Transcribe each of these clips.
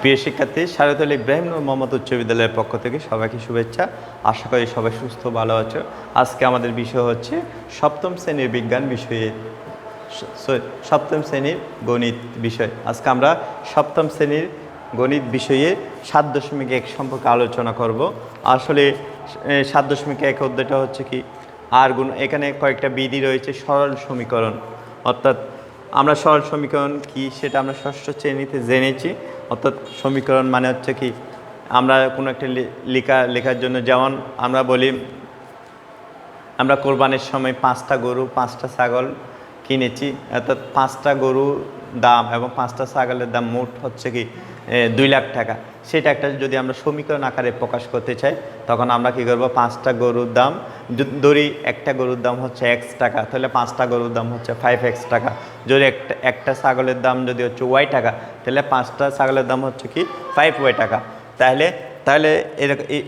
প্রিয় শিক্ষার্থী সারতল ইব্রাহিম নূর মোহাম্মদ উচ্চ বিদ্যালয়ের পক্ষ থেকে সবাইকে শুভেচ্ছা। আশা করি সবাই সুস্থ, ভালো আছো। আজকে আমাদের বিষয় হচ্ছে সপ্তম শ্রেণির বিজ্ঞান বিষয়ে। সপ্তম শ্রেণির গণিত বিষয়। আজকে আমরা সপ্তম শ্রেণির গণিত বিষয়ে সাত দশমিক এক সম্পর্কে আলোচনা করব। আসলে সাত দশমিক এক অধ্যায়টা হচ্ছে কি? আর গুণ, এখানে কয়েকটা বিধি রয়েছে, সরল সমীকরণ। অর্থাৎ আমরা সরল সমীকরণ কি, সেটা আমরা ষষ্ঠ শ্রেণীতে জেনেছি। অর্থাৎ সমীকরণ মানে হচ্ছে কি, আমরা কোনো একটা লিখা লেখা, লেখার জন্য যেমন আমরা বলি, আমরা কোরবানির সময় পাঁচটা গরু, পাঁচটা ছাগল কিনেছি। অর্থাৎ পাঁচটা গরু দাম এবং পাঁচটা ছাগলের দাম মোট হচ্ছে কি দুই লাখ টাকা। সেটা একটা যদি আমরা সমীকরণ আকারে প্রকাশ করতে চাই, তখন আমরা কী করব? পাঁচটা গরুর দাম ধরি একটা গরুর দাম হচ্ছে এক্স টাকা, তাহলে পাঁচটা গরুর দাম হচ্ছে ফাইভ এক্স টাকা। যদি একটা একটা ছাগলের দাম যদি হচ্ছে ওয়াই টাকা, তাহলে পাঁচটা ছাগলের দাম হচ্ছে কি? ফাইভ ওয়াই টাকা। তাহলে তাহলে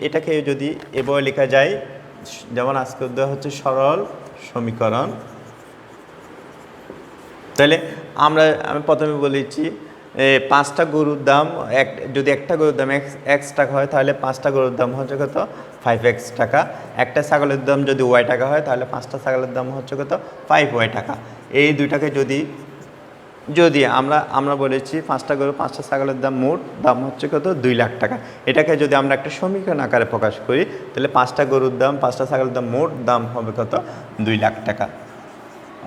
এটাকে যদি এভাবে লেখা যায়, যেমন আজকে দেওয়া হচ্ছে সরল সমীকরণ। তাহলে আমরা, আমি প্রথমে বলেছি পাঁচটা গরুর দাম, এক, যদি একটা গরুর দাম এক্স টাকা হয়, তাহলে পাঁচটা গরুর দাম হচ্ছে কত? ফাইভ এক্স টাকা। একটা ছাগলের দাম যদি ওয়াই টাকা হয়, তাহলে পাঁচটা ছাগলের দাম হচ্ছে কত? ফাইভ ওয়াই টাকা। এই দুইটাকে যদি যদি আমরা আমরা বলেছি পাঁচটা গরু, পাঁচটা ছাগলের দাম মোট, দাম হচ্ছে কত? দুই লাখ টাকা। এটাকে যদি আমরা একটা সমীকরণ আকারে প্রকাশ করি, তাহলে পাঁচটা গরুর দাম, পাঁচটা ছাগলের দাম মোট দাম হবে কত? দুই লাখ টাকা।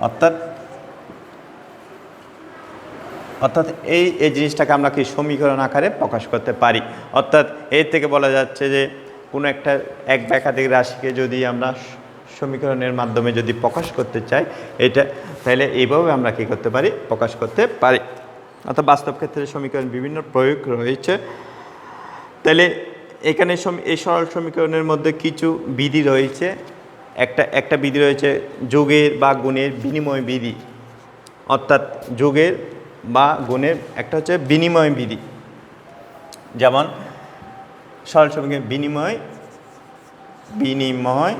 অর্থাৎ অর্থাৎ এই এই জিনিসটাকে আমরা কি সমীকরণ আকারে প্রকাশ করতে পারি? অর্থাৎ এর থেকে বলা যাচ্ছে যে, কোনো একটা এক একাধিক রাশিকে যদি আমরা সমীকরণের মাধ্যমে যদি প্রকাশ করতে চাই, এটা তাহলে এইভাবে আমরা কি করতে পারি? প্রকাশ করতে পারি। অর্থাৎ বাস্তব ক্ষেত্রে সমীকরণ বিভিন্ন প্রয়োগ রয়েছে। তাহলে এখানে এই সরল সমীকরণের মধ্যে কিছু বিধি রয়েছে। একটা একটা বিধি রয়েছে যোগের বা গুণের বিনিময় বিধি। অর্থাৎ যোগের বা গুণের একটা হচ্ছে বিনিময় বিধি। যেমন, সরল সমীকরণ বিনিময় বিনিময়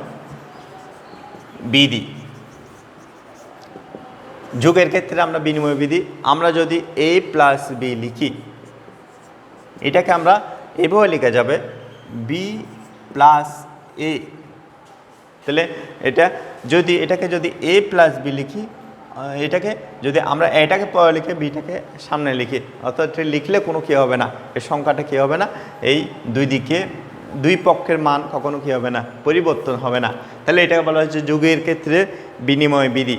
বিধি। যুগের ক্ষেত্রে আমরা বিনিময় বিধি, আমরা যদি এ প্লাস বি লিখি, এটাকে আমরা এভাবে লেখা যাবে বি প্লাস এ তাহলে এটা যদি, এটাকে যদি এ প্লাস বি লিখি এটাকে যদি আমরা এটাকে পরে লিখে বিটাকে সামনে লিখি, অর্থাৎ লিখলে কোনো কী হবে না এই সংখ্যাটা কী হবে না, এই দুই দিকে, দুই পক্ষের মান কখনো কী হবে না, পরিবর্তন হবে না। তাহলে এটাকে বলা হচ্ছে যুগের ক্ষেত্রে বিনিময় বিধি।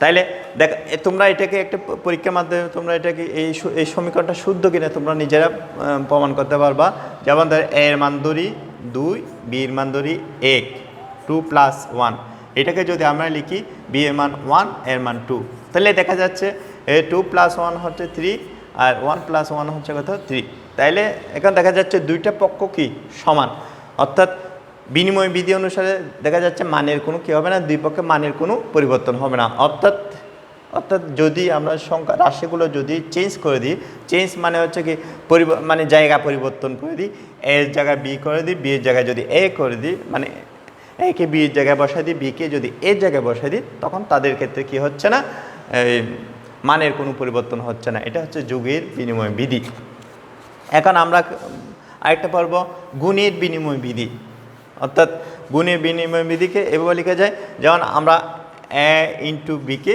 তাইলে দেখ তোমরা এটাকে একটা পরীক্ষার মাধ্যমে তোমরা এটাকে এই এই সমীকরণটা শুদ্ধ কিনা তোমরা নিজেরা প্রমাণ করতে পারবা। যেমন ধর, এর মান দুই, বির মান ধরি এক টু প্লাস ওয়ান এটাকে যদি আমরা লিখি বি এর মান ওয়ানের মান টু তাহলে দেখা যাচ্ছে, এ টু প্লাস ওয়ান হচ্ছে থ্রি আর ওয়ান প্লাস ওয়ান হচ্ছে কত? থ্রি তাইলে এখন দেখা যাচ্ছে দুইটা পক্ষ কি? সমান, অর্থাৎ বিনিময় বিধি অনুসারে দেখা যাচ্ছে মানের কোনো কী হবে না, দুই পক্ষে মানের কোনো পরিবর্তন হবে না, অর্থাৎ অর্থাৎ যদি আমরা সংখ্যা, রাশিগুলো যদি চেঞ্জ করে দিই চেঞ্জ মানে হচ্ছে কি মানে জায়গা পরিবর্তন করে দিই এর জায়গায় বি করে দিই বি এর জায়গায় যদি এ করে দিই মানে একে বি এর জায়গায় বসাই দিই বিকে যদি এর জায়গায় বসাই দিই, তখন তাদের ক্ষেত্রে কি হচ্ছে না? এই মানের কোনো পরিবর্তন হচ্ছে না। এটা হচ্ছে যুগের বিনিময় বিধি। এখন আমরা আরেকটা পর্ব, গুণের বিনিময় বিধি। অর্থাৎ গুণের বিনিময় বিধিকে এভাবে লেখা যায়, যেমন আমরা এ ইন্টু বিকে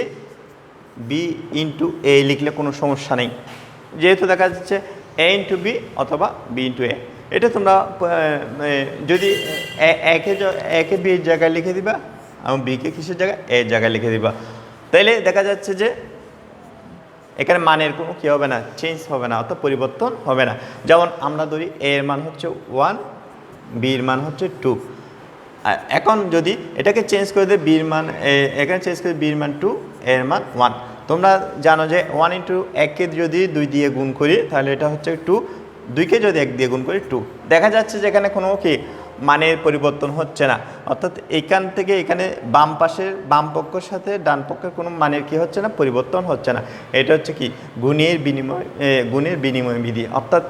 বি ইন্টু এ লিখলে কোনো সমস্যা নেই। যেহেতু দেখা যাচ্ছে এ ইন্টু বি অথবা বি ইন্টু এ এটা তোমরা যদি একে একে বি এর জায়গায় লিখে দিবা এবং বিকে কিসের জায়গায়? এর জায়গায় লিখে দিবা। তাইলে দেখা যাচ্ছে যে এখানে মানের কোনো কী হবে না চেঞ্জ হবে না, অর্থাৎ পরিবর্তন হবে না। যেমন আমরা ধরি এর মান হচ্ছে ওয়ান বির মান হচ্ছে টু এখন যদি এটাকে চেঞ্জ করে দেয় বির মান এখানে চেঞ্জ করে বির মান টু এর মান ওয়ান তোমরা জানো যে ওয়ান ইন্টু এককে যদি দুই দিয়ে গুণ করি, তাহলে এটা হচ্ছে টু দুইকে যদি এক দিয়ে গুণ করি টু দেখা যাচ্ছে যে এখানে কোনো কি মানের পরিবর্তন হচ্ছে না। অর্থাৎ এখান থেকে এখানে বাম পাশের, বাম পক্ষের সাথে ডান পক্ষের কোনো মানের কি হচ্ছে না, পরিবর্তন হচ্ছে না। এটা হচ্ছে কি? গুণের বিনিময় গুণের বিনিময় বিধি। অর্থাৎ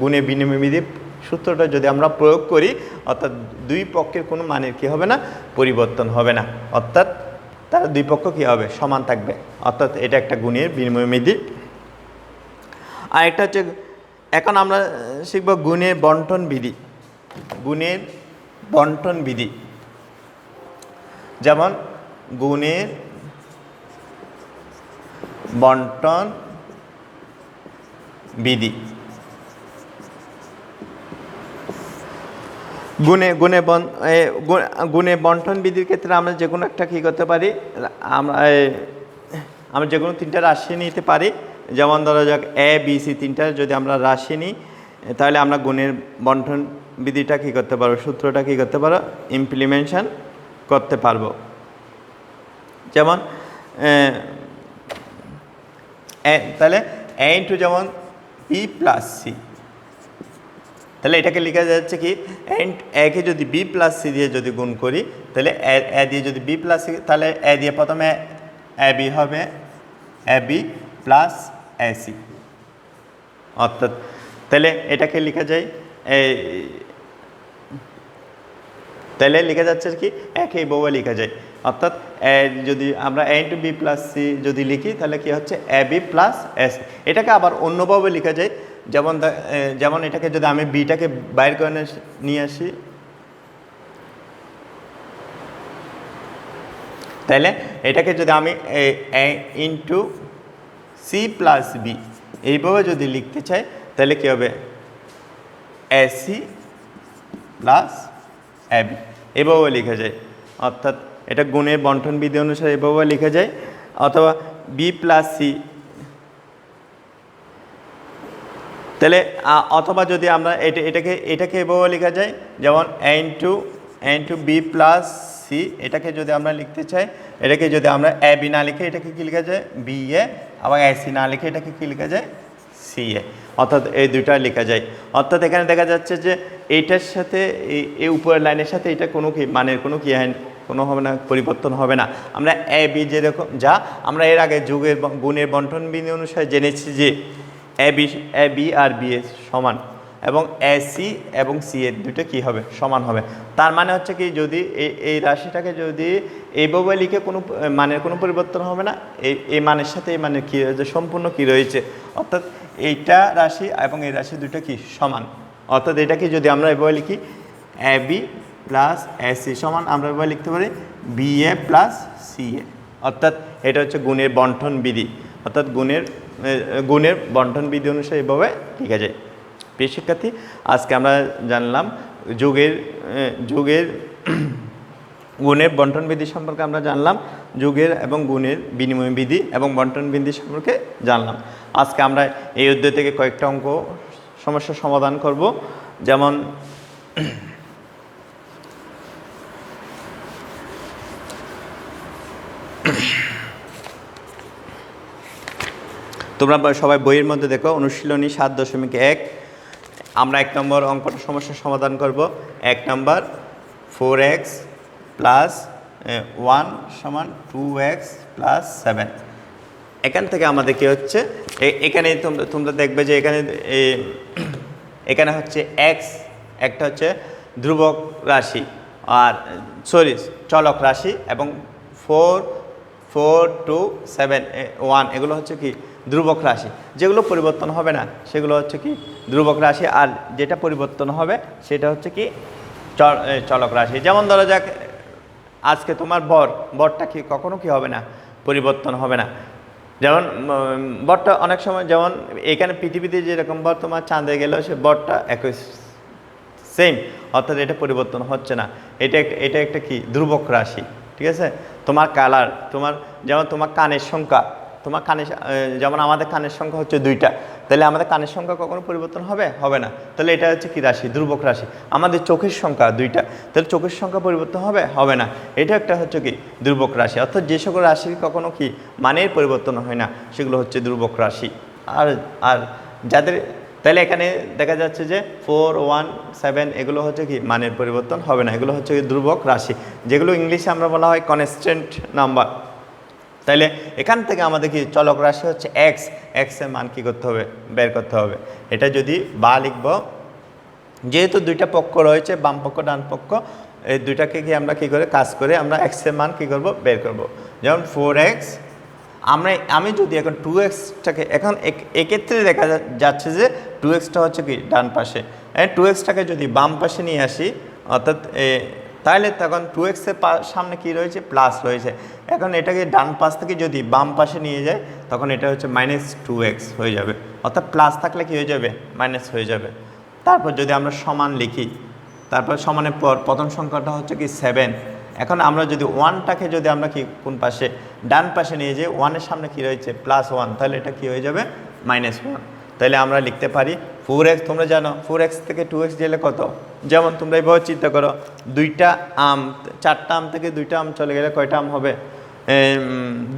গুণের বিনিময় বিধি সূত্রটা যদি আমরা প্রয়োগ করি, অর্থাৎ দুই পক্ষের কোনো মানের কি হবে না, পরিবর্তন হবে না। অর্থাৎ তারা দুই পক্ষ কী হবে? সমান থাকবে। অর্থাৎ এটা একটা গুণের বিনিময় বিধি। আর একটা হচ্ছে এখন আমরা শিখব গুণের বন্টন বিধি। গুণের বন্টন বিধি। যেমন, গুণের বন্টন বিধি। গুণে গুণে বন গুণে বন্টন বিধির ক্ষেত্রে আমরা যে কোনো একটা কী করতে পারি, আমরা আমরা যে কোনো তিনটা রাশি নিতে পারি। যেমন ধরো যাক এ বি সি তিনটা যদি আমরা রাশি নিই, তাহলে আমরা গুণের বন্টন বিধিটা কী করতে পারব, সূত্রটা কী করতে পারো ইমপ্লিমেন্টেশন করতে পারব। যেমন তাহলে এ ইন্টু যেমন বি প্লাস সি তাহলে এটাকে লেখা যাচ্ছে কি এন্ড একে যদি বি প্লাস সি দিয়ে যদি গুণ করি, তাহলে এ দিয়ে যদি বি প্লাস সি তাহলে এ দিয়ে প্রথমে এ বি হবে A B plus A C অর্থাৎ, তাহলে এটাকে লেখা যায় এই তাহলে লেখা যাচ্ছে কি একে বউয়ে লেখা যায়। অর্থাৎ যদি আমরা A into B plus C যদি লিখি, তাহলে কি হচ্ছে, এ বি প্লাস এস। এটাকে আবার অন্যভাবে লেখা যায়, যেমন যেমন এটাকে যদি আমি বিটাকে বাইর করে নিয়ে আসি তাহলে এটাকে যদি আমি ইন্টু সি প্লাস বি এইভাবে যদি লিখতে চাই, তাহলে কী হবে? এসি প্লাস এবি এভাবে লেখা যায়। অর্থাৎ এটা গুণের বন্টন বিধি অনুসারে এভাবে লেখা যায়। অথবা বি প্লাস সি তাহলে অথবা যদি আমরা এটা, এটাকে এটাকে এভাবে লেখা যায়, যেমন into into B plus C এটাকে যদি আমরা লিখতে চাই, এটাকে যদি আমরা এ বি না লিখে, এটাকে কী লেখা যায়? বি এ আবার এসি না লিখে এটাকে কী লেখা যায়? সি এ অর্থাৎ এই দুইটা লেখা যায়। অর্থাৎ এখানে দেখা যাচ্ছে যে এইটার সাথে, এই উপরের লাইনের সাথে এটা কোনো কি মানের কোনো কি কোনো হবে না, পরিবর্তন হবে না। আমরা এ, বি যেরকম যা আমরা এর আগে যুগের গুণের বন্টন বিধি অনুসারে জেনেছি যে এ, বি এ, বি আর বি এ সমান। এবং এ সি এবং সি এর দুটো কী হবে? সমান হবে। তার মানে হচ্ছে কি, যদি এই এই রাশিটাকে যদি এইভাবে লিখে কোনো মানের কোনো পরিবর্তন হবে না এই এই মানের সাথে এই মানের কী রয়েছে সম্পূর্ণ কী রয়েছে? অর্থাৎ এইটা রাশি এবং এই রাশি দুটো কি সমান? অর্থাৎ এটাকে যদি আমরা এভাবে লিখি A B plus A C সমান, আমরা এভাবে লিখতে পারি B A plus C A অর্থাৎ এটা হচ্ছে গুণের বন্টন বিধি। অর্থাৎ গুণের গুণের বন্টন বিধি অনুসারে এভাবে লেখা যায়। প্রিয় শিক্ষার্থী আজকে আমরা জানলাম যুগের যুগের গুণের বন্টন বিধি সম্পর্কে আমরা জানলাম, যুগের এবং গুণের বিনিময় বিধি এবং বন্টন বিধি সম্পর্কে জানলাম। আজকে আমরা এই অধ্যায় থেকে কয়েকটা অঙ্ক সমস্যার সমাধান করব। যেমন তোমরা সবাই বইয়ের মধ্যে দেখো অনুশীলনী সাত দশমিক এক। আমরা এক নম্বর অঙ্কটা সমস্যার সমাধান করব। এক number four x plus one সমান টু এক্স প্লাস সেভেন এখান থেকে আমাদের কী হচ্ছে? এখানে তোমরা তোমরা দেখবে যে এখানে এখানে হচ্ছে এক্স একটা হচ্ছে ধ্রুবক রাশি আর সরি চলক রাশি এবং four four two seven one এগুলো হচ্ছে কি? ধ্রুবক রাশি। যেগুলো পরিবর্তন হবে না, সেগুলো হচ্ছে কি ধ্রুবক রাশি আর যেটা পরিবর্তন হবে সেটা হচ্ছে কি চল- চলক রাশি। যেমন ধরো যাক, আজকে তোমার বর, বরটা কি কখনো কি হবে না, পরিবর্তন হবে না। যেমন বরটা অনেক সময় যেমন এখানে পৃথিবীতে যেরকম বর তোমার চাঁদে গেলেও সে বরটা একই সেম অর্থাৎ এটা পরিবর্তন হচ্ছে না। এটা এটা একটা কি ধ্রুবক রাশি, ঠিক আছে? তোমার কালার তোমার, যেমন তোমার কানের সংখ্যা তোমার কানের যেমন আমাদের কানের সংখ্যা হচ্ছে দুইটা, তাহলে আমাদের কানের সংখ্যা কখনো পরিবর্তন হবে? হবে না। তাহলে এটা হচ্ছে কি রাশি? ধ্রুবক রাশি। আমাদের চোখের সংখ্যা দুইটা, তাহলে চোখের সংখ্যা পরিবর্তন হবে? হবে না। এটা একটা হচ্ছে কি? ধ্রুবক রাশি। অর্থাৎ যে সকল রাশি কখনো কি মানের পরিবর্তন হয় না, সেগুলো হচ্ছে ধ্রুবক রাশি। আর আর যাদের, তাহলে এখানে দেখা যাচ্ছে যে ফোর ওয়ান সেভেন এগুলো হচ্ছে কি মানের পরিবর্তন হবে না। এগুলো হচ্ছে কি ধ্রুবক রাশি। যেগুলো ইংলিশে আমরা বলা হয় কনস্ট্যান্ট নাম্বার তাইলে এখান থেকে আমাদের কি চলক রাশি হচ্ছে এক্স এক্সের মান কী করতে হবে? বের করতে হবে। এটা যদি বা লিখব, যেহেতু দুইটা পক্ষ রয়েছে, বাম পক্ষ, ডান পক্ষ, এই দুইটাকে কি আমরা কি করে? কাজ করে আমরা এক্সের মান কী করব? বের করব। যেমন ফোর এক্স আমরা, আমি যদি এখন টু এক্সটাকে এখন এক- এক্ষেত্রে দেখা যাচ্ছে যে টু এক্সটা হচ্ছে কি? ডান পাশে। টু এক্সটাকে যদি বাম পাশে নিয়ে আসি, অর্থাৎ তাহলে তখন টু এক্সের সামনে কি রয়েছে? প্লাস রয়েছে। এখন এটাকে ডান পাশ থেকে যদি বাম পাশে নিয়ে যায়, তখন এটা হচ্ছে মাইনাস টু এক্স হয়ে যাবে। অর্থাৎ প্লাস থাকলে কি হয়ে যাবে? মাইনাস হয়ে যাবে। তারপর যদি আমরা সমান লিখি, তারপর সমানের পর, প্রথম সংখ্যাটা হচ্ছে কি সেভেন এখন আমরা যদি ওয়ানটাকে যদি আমরা কি, কোন পাশে, ডান পাশে নিয়ে যাই ওয়ানের সামনে কি রয়েছে? প্লাস ওয়ান তাহলে এটা কি হয়ে যাবে? মাইনাস ওয়ান তাহলে আমরা লিখতে পারি ফোর এক্স তোমরা জানো ফোর এক্স থেকে টু এক্স গেলে কত? যেমন তোমরা এইভাবে চিন্তা করো, দুইটা আম, চারটা আম থেকে দুইটা আম চলে গেলে কয়টা আম হবে?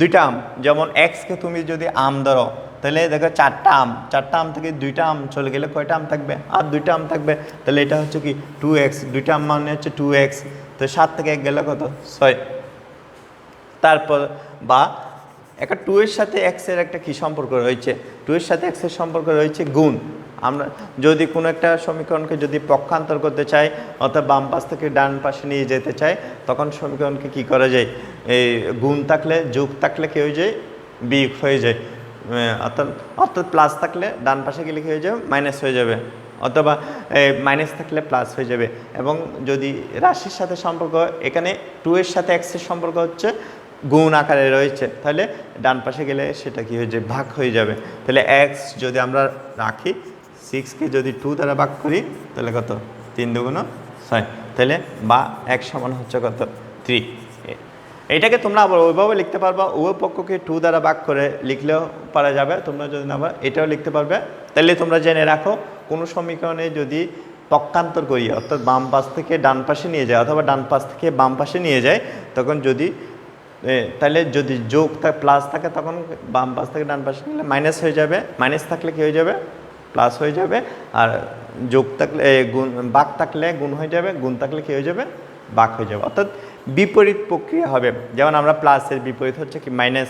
দুইটা আম। যেমন এক্সকে তুমি যদি আম ধরো তাহলে দেখো চারটা আম চারটা আম থেকে দুইটা আম চলে গেলে কয়টা আম থাকবে? আর দুইটা আম থাকবে তাহলে এটা হচ্ছে কি? টু এক্স দুইটা আম মানে হচ্ছে টু এক্স তো সাত থেকে এক গেলে কত? ছয়। তারপর বা একটা টু এর সাথে এক্সের একটা কি সম্পর্ক রয়েছে? টু এর সাথে এক্সের সম্পর্ক রয়েছে গুণ। আমরা যদি কোনো একটা সমীকরণকে যদি পক্ষান্তর করতে চাই, অর্থাৎ বাম পাশ থেকে ডান পাশে নিয়ে যেতে চাই, তখন সমীকরণকে কি করা যায়? এই গুণ থাকলে, যোগ থাকলে কি হয়ে যায়? বিয়োগ হয়ে যায়। অর্থাৎ অর্থাৎ প্লাস থাকলে ডান পাশে গেলে কি হয়ে যাবে? মাইনাস হয়ে যাবে। অথবা মাইনাস থাকলে প্লাস হয়ে যাবে। এবং যদি রাশির সাথে সম্পর্ক এখানে টু এর সাথে এক্সের সম্পর্ক হচ্ছে গুণ আকারে রয়েছে, তাহলে ডান পাশে গেলে সেটা কি হয়ে যাবে ভাগ হয়ে যাবে। তাহলে এক্স যদি আমরা রাখি সিক্সকে যদি টু দ্বারা ভাগ করি, তাহলে কত? তিন দুগুণ ছয়। তাহলে বা এক সমান হচ্ছে কত? থ্রি এটাকে তোমরা আবার ওইভাবে লিখতে পারবা। উভয় পক্ষকে টু দ্বারা ভাগ করে লিখলেও পারা যাবে। তোমরা যদি না এটাও লিখতে পারবে। তাহলে তোমরা জেনে রাখো, কোনো সমীকরণে যদি পক্ষান্তর করি, অর্থাৎ বাম পাশ থেকে ডান পাশে নিয়ে যায়, অথবা ডান পাশ থেকে বাম পাশে নিয়ে যায়, তখন যদি তাহলে যদি যোগ প্লাস থাকে তখন বাম পাশ থেকে ডান পাশে নিলে মাইনাস হয়ে যাবে। মাইনাস থাকলে কী হয়ে যাবে? প্লাস হয়ে যাবে। আর যোগ থাকলে গুণ, বাক থাকলে গুণ হয়ে যাবে। গুণ থাকলে কী হয়ে যাবে? বাক হয়ে যাবে। অর্থাৎ বিপরীত প্রক্রিয়া হবে। যেমন আমরা প্লাসের বিপরীত হচ্ছে কি মাইনাস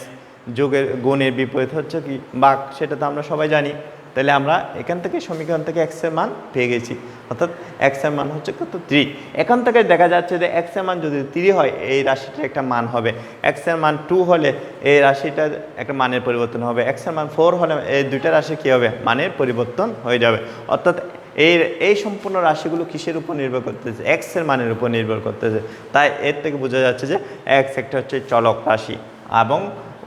যোগের, গুণের বিপরীত হচ্ছে কি, বাক, সেটা তো আমরা সবাই জানি। তাহলে আমরা এখান থেকে সমীকরণ থেকে এক্সের মান পেয়ে গেছি। অর্থাৎ এক্সের মান হচ্ছে কত? থ্রি এখান থেকে দেখা যাচ্ছে যে এক্সের মান যদি থ্রি হয়, এই রাশিটার একটা মান হবে। এক্সের মান টু হলে এই রাশিটার একটা মানের পরিবর্তন হবে। এক্সের মান ফোর হলে এই দুইটা রাশি কী হবে? মানের পরিবর্তন হয়ে যাবে। অর্থাৎ এই এই সম্পূর্ণ রাশিগুলো কিসের উপর নির্ভর করতেছে? এক্সের মানের উপর নির্ভর করতেছে। তাই এর থেকে বোঝা যাচ্ছে যে এক্স একটা হচ্ছে চলক রাশি এবং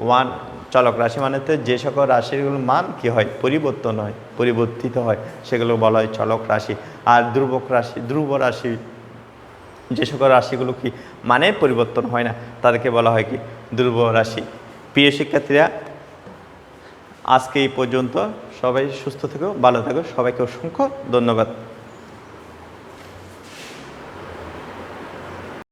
ওয়ান চলক রাশি মানে তো যে সকল রাশিগুলোর মান কি হয়? পরিবর্তন হয়, পরিবর্তিত হয়। সেগুলো বলা হয় চলক রাশি। আর ধ্রুবক রাশি, ধ্রুব রাশি, যে সকল রাশিগুলো কি মানে পরিবর্তন হয় না, তাদেরকে বলা হয় কি? ধ্রুব রাশি। প্রিয় শিক্ষার্থীরা, আজকে এই পর্যন্ত সবাই সুস্থ থেকো, ভালো থেকো। সবাইকে অসংখ্য ধন্যবাদ।